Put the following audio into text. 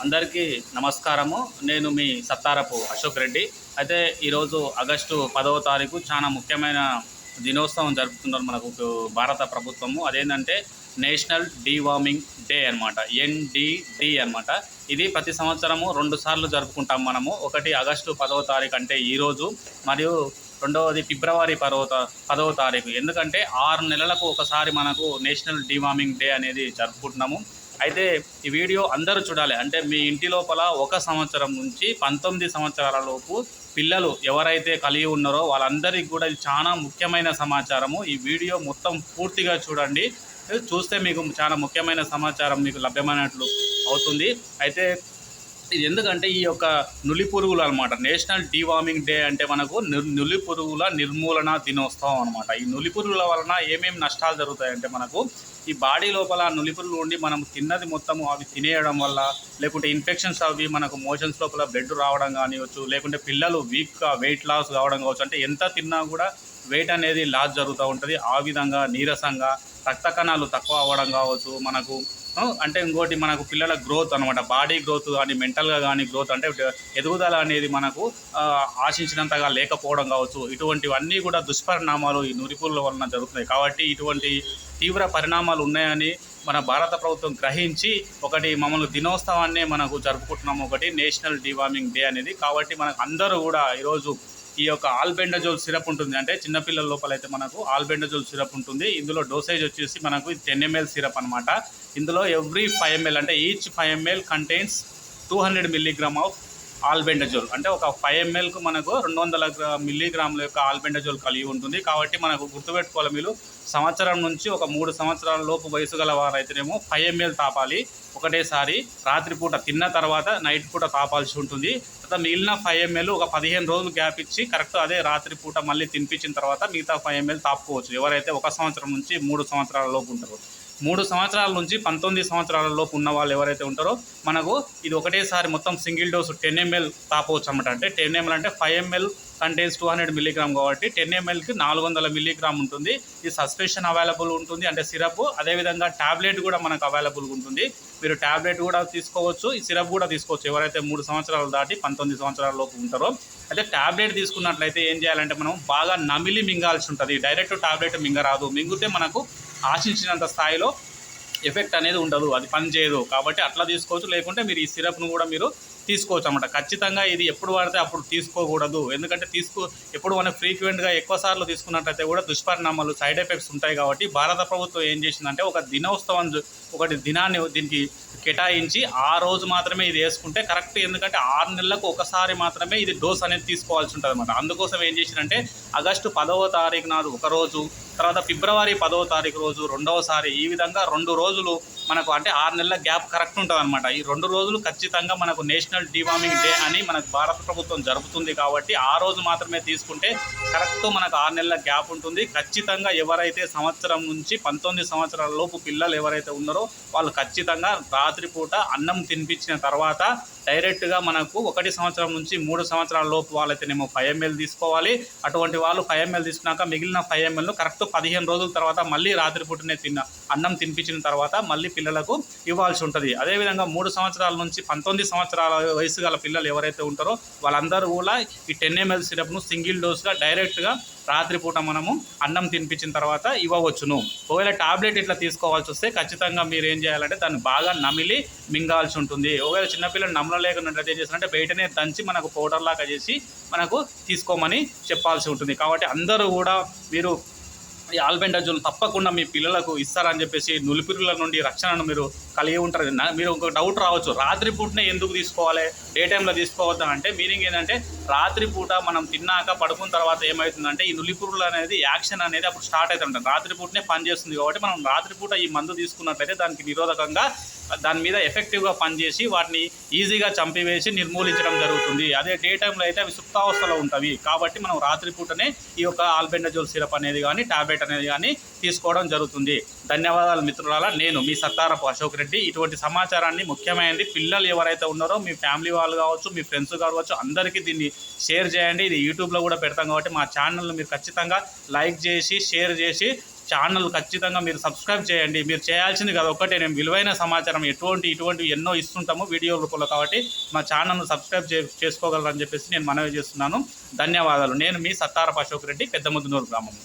అందరికీ నమస్కారము. నేను మీ సత్తారపు అశోక్ రెడ్డి. అయితే ఈరోజు ఆగస్టు పదవ తారీఖు చాలా ముఖ్యమైన దినోత్సవం జరుపుతున్నారు మనకు భారత ప్రభుత్వము. అదేంటంటే నేషనల్ డీవార్మింగ్ డే అనమాట ఎన్డిడి అనమాట ఇది ప్రతి సంవత్సరము రెండు సార్లు జరుపుకుంటాం మనము. ఒకటి ఆగస్టు పదవ తారీఖు అంటే ఈరోజు మరియు రెండవది ఫిబ్రవరి పదవ పదవ తారీఖు. ఎందుకంటే ఆరు నెలలకు ఒకసారి మనకు నేషనల్ డీవార్మింగ్ డే అనేది జరుపుకుంటున్నాము. అయితే ఈ వీడియో అందరూ చూడాలి. అంటే మీ ఇంటి లోపల ఒక సంవత్సరం నుంచి పంతొమ్మిది సంవత్సరాల లోపు పిల్లలు ఎవరైతే కలిగి ఉన్నారో వాళ్ళందరికీ కూడా ఇది చాలా ముఖ్యమైన సమాచారము. ఈ వీడియో మొత్తం పూర్తిగా చూడండి. చూస్తే మీకు చాలా ముఖ్యమైన సమాచారం మీకు లభ్యమైనట్లు అవుతుంది. అయితే ఇది ఎందుకంటే ఈ యొక్క నులి పురుగులు అనమాట నేషనల్ డీవార్మింగ్ డే అంటే మనకు నులి పురుగుల నిర్మూలన దినోత్సవం అనమాట ఈ నులి పురుగుల వలన ఏమేమి నష్టాలు జరుగుతాయంటే మనకు ఈ బాడీ లోపల నులి పురుగులు ఉండి మనం తిన్నది మొత్తము అవి తినేయడం వల్ల లేకుంటే ఇన్ఫెక్షన్స్ అవి మనకు మోషన్స్ లోపల బ్లడ్ రావడం కానివచ్చు లేకుంటే పిల్లలు వీక్గా వెయిట్ లాస్ కావడం కావచ్చు అంటే ఎంత తిన్నా కూడా వెయిట్ అనేది లాస్ జరుగుతూ ఉంటుంది. ఆ విధంగా నీరసంగా రక్త కణాలు తక్కువ అవ్వడం కావచ్చు మనకు అంటే ఇంకోటి మనకు పిల్లల గ్రోత్ అనమాట బాడీ గ్రోత్ కానీ మెంటల్గా కానీ గ్రోత్ అంటే ఎదుగుదల అనేది మనకు ఆశించినంతగా లేకపోవడం కావచ్చు. ఇటువంటివన్నీ కూడా దుష్పరిణామాలు ఈ నురిపుల వలన జరుగుతున్నాయి. కాబట్టి ఇటువంటి తీవ్ర పరిణామాలు ఉన్నాయని మన భారత ప్రభుత్వం గ్రహించి ఒకటి మమ్మల్ని దినోత్సవాన్ని మనకు జరుపుకుంటున్నాము. ఒకటి నేషనల్ డివార్మింగ్ డే అనేది. కాబట్టి మనకు అందరూ కూడా ఈరోజు ఈ యొక్క ఆల్బెండజోల్ సిరప్ ఉంటుంది. అంటే చిన్నపిల్లల లోపల అయితే మనకు ఆల్బెండజోల్ సిరప్ ఉంటుంది. ఇందులో డోసేజ్ వచ్చేసి మనకు టెన్ ఎంఎల్ సిరప్ అనమాట ఇందులో ఎవ్రీ ఫైవ్ ఎంఎల్ అంటే each five ML contains two hundred milligram of albendazole. అంటే ఒక ఫైవ్ ఎంఎల్కు మనకు రెండు వందల మిల్లీగ్రాముల యొక్క ఆల్బెండజోల్ కలిగి ఉంటుంది. కాబట్టి మనకు గుర్తుపెట్టుకోవాలి మీరు సంవత్సరం నుంచి ఒక మూడు సంవత్సరాల లోపు వయసు గల వారైతేనేమో ఫైవ్ ఎంఎల్ తాపాలి. ఒకటేసారి రాత్రిపూట తిన్న తర్వాత నైట్ పూట తాపాల్సి ఉంటుంది. తర్వాత మిగిలిన ఫైవ్ ఎంఎల్ ఒక పదిహేను రోజులు గ్యాప్ ఇచ్చి కరెక్ట్ అదే రాత్రిపూట మళ్ళీ తినిపించిన తర్వాత మిగతా ఫైవ్ ఎంఎల్ తాపుకోవచ్చు. ఎవరైతే ఒక సంవత్సరం నుంచి మూడు సంవత్సరాల లోపు ఉంటారు. మూడు సంవత్సరాల నుంచి పంతొమ్మిది సంవత్సరాలలోపు ఉన్న వాళ్ళు ఎవరైతే ఉంటారో మనకు ఇది ఒకటేసారి మొత్తం సింగిల్ డోసు టెన్ ఎంఎల్ తాపవచ్చు అన్నమాట. అంటే టెన్ ఎంఎల్ అంటే five ML contains two hundred milligram కాబట్టి టెన్ ఎంఎల్కి నాలుగు వందల మిల్లీగ్రామ్ ఉంటుంది. ఈ సస్పెన్షన్ అవైలబుల్ ఉంటుంది. అంటే సిరప్ అదేవిధంగా ట్యాబ్లెట్ కూడా మనకు అవైలబుల్గా ఉంటుంది. మీరు ట్యాబ్లెట్ కూడా తీసుకోవచ్చు ఈ సిరప్ కూడా తీసుకోవచ్చు. ఎవరైతే మూడు సంవత్సరాలు దాటి పంతొమ్మిది సంవత్సరాల లోపు ఉంటారో అయితే ట్యాబ్లెట్ తీసుకున్నట్లయితే ఏం చేయాలంటే మనం బాగా నమిలి మింగాల్సి ఉంటుంది. డైరెక్ట్ ట్యాబ్లెట్ మింగరాదు. మింగితే మనకు ఆశించినంత స్థాయిలో ఎఫెక్ట్ అనేది ఉండదు అది పని చేయదు. కాబట్టి అట్లా తీసుకోవచ్చు. లేకుంటే మీరు ఈ సిరప్ను కూడా మీరు తీసుకోవచ్చు అనమాట ఖచ్చితంగా ఇది ఎప్పుడు వాడితే అప్పుడు తీసుకోకూడదు. ఎందుకంటే తీసుకో ఎప్పుడు మనం ఫ్రీక్వెంట్గా ఎక్కువ సార్లు తీసుకున్నట్లయితే కూడా దుష్పరిణామాలు సైడ్ ఎఫెక్ట్స్ ఉంటాయి కాబట్టి భారత ప్రభుత్వం ఏం చేసిందంటే ఒక దినోత్సవం ఒకటి దినాన్ని దీనికి కేటాయించి ఆ రోజు మాత్రమే ఇది వేసుకుంటే కరెక్ట్. ఎందుకంటే ఆరు నెలలకు ఒకసారి మాత్రమే ఇది డోస్ అనేది తీసుకోవాల్సి ఉంటుంది అనమాట అందుకోసం ఏం చేసిందంటే ఆగస్టు పదవ తారీఖు నాడు ఒకరోజు తర్వాత ఫిబ్రవరి పదో తారీఖు రోజు రెండవసారి ఈ విధంగా రెండు రోజులు మనకు అంటే ఆరు నెలల గ్యాప్ కరెక్ట్ ఉంటుంది అనమాట ఈ రెండు రోజులు ఖచ్చితంగా మనకు నేషనల్ డివార్మింగ్ డే అని మనకు భారత ప్రభుత్వం జరుపుతుంది కాబట్టి ఆ రోజు మాత్రమే తీసుకుంటే కరెక్ట్ మనకు ఆరు నెలల గ్యాప్ ఉంటుంది. ఖచ్చితంగా ఎవరైతే సంవత్సరం నుంచి పంతొమ్మిది సంవత్సరాల లోపు పిల్లలు ఎవరైతే ఉన్నారో వాళ్ళు ఖచ్చితంగా రాత్రిపూట అన్నం తినిపించిన తర్వాత డైరెక్ట్గా మనకు ఒకటి సంవత్సరం నుంచి మూడు సంవత్సరాల లోపు వాళ్ళైతేనేమో ఫైవ్ ఎంఎల్ తీసుకోవాలి. అటువంటి వాళ్ళు ఫైవ్ ఎంఎల్ తీసుకున్నాక మిగిలిన ఫైవ్ ఎంఎల్ను కరెక్ట్ పదిహేను రోజుల తర్వాత మళ్ళీ రాత్రిపూటనే తిన్న అన్నం తినిపించిన తర్వాత మళ్ళీ పిల్లలకు ఇవ్వాల్సి ఉంటుంది. అదేవిధంగా మూడు సంవత్సరాల నుంచి పంతొమ్మిది సంవత్సరాల వయసు గల పిల్లలు ఎవరైతే ఉంటారో వాళ్ళందరూ కూడా ఈ టెన్ ఎంఎల్ సిరప్ను సింగిల్ డోస్గా డైరెక్ట్గా రాత్రిపూట మనము అన్నం తినిపించిన తర్వాత ఇవ్వవచ్చును. ఒకవేళ టాబ్లెట్ ఇట్లా తీసుకోవాల్సి వస్తే ఖచ్చితంగా మీరు ఏం చేయాలంటే దాన్ని బాగా నమిలి మింగాల్సి ఉంటుంది. ఒకవేళ చిన్నపిల్లలు నమ్మలేకున్నట్లయితే ఏం చేస్తారంటే బయటనే దంచి మనకు పౌడర్ లాగా చేసి మనకు తీసుకోమని చెప్పాల్సి ఉంటుంది. కాబట్టి అందరూ కూడా మీరు ఈ ఆల్బెండజోల్ తప్పకుండా మీ పిల్లలకు ఇస్తారని చెప్పేసి నులిపిరుల నుండి రక్షణను మీరు కలిగి ఉంటారు. మీరు ఒక డౌట్ రావచ్చు. రాత్రిపూటనే ఎందుకు తీసుకోవాలి? డే టైంలో తీసుకోవద్దు అంటే మీనింగ్ ఏంటంటే రాత్రిపూట మనం తిన్నాక పడుకున్న తర్వాత ఏమవుతుందంటే ఈ నులిపురులు అనేది యాక్షన్ అనేది అప్పుడు స్టార్ట్ అవుతుంటుంది రాత్రిపూటనే పనిచేస్తుంది కాబట్టి మనం రాత్రిపూట ఈ మందు తీసుకున్నట్లయితే దానికి నిరోధకంగా దాని మీద ఎఫెక్టివ్గా పనిచేసి వాటిని ఈజీగా చంపివేసి నిర్మూలించడం జరుగుతుంది. అదే డే టైంలో అయితే అవి సుప్తావస్థలో ఉంటాయి. కాబట్టి మనం రాత్రిపూటనే ఈ యొక్క ఆల్బెండజోల్ సిరప్ అనేది కానీ టాబ్లెట్ అనేది కానీ తీసుకోవడం జరుగుతుంది. ధన్యవాదాలు మిత్రులారా నేను మీ సత్తారపు అశోక్ రెడ్డి. ఇటువంటి సమాచారాన్ని ముఖ్యమైనది పిల్లలు ఎవరైతే ఉన్నారో మీ ఫ్యామిలీ వాళ్ళు కావచ్చు మీ ఫ్రెండ్స్ కావచ్చు అందరికీ దీన్ని షేర్ చేయండి. ఇది యూట్యూబ్లో కూడా పెడతాం కాబట్టి మా ఛానల్ని మీరు ఖచ్చితంగా లైక్ చేసి షేర్ చేసి ఛానల్ ఖచ్చితంగా మీరు సబ్స్క్రైబ్ చేయండి. మీరు చేయాల్సింది కదా ఒకటే నేను విలువైన సమాచారం ఎటువంటి ఇటువంటి ఎన్నో ఇస్తుంటాము వీడియో రూపంలో కాబట్టి మా ఛానల్ను సబ్స్క్రైబ్ చే చేసుకోగలరని చెప్పేసి నేను మనవి చేస్తున్నాను. ధన్యవాదాలు. నేను మీ సత్తారపు అశోక్ రెడ్డి పెద్దముద్దునూరు గ్రామం.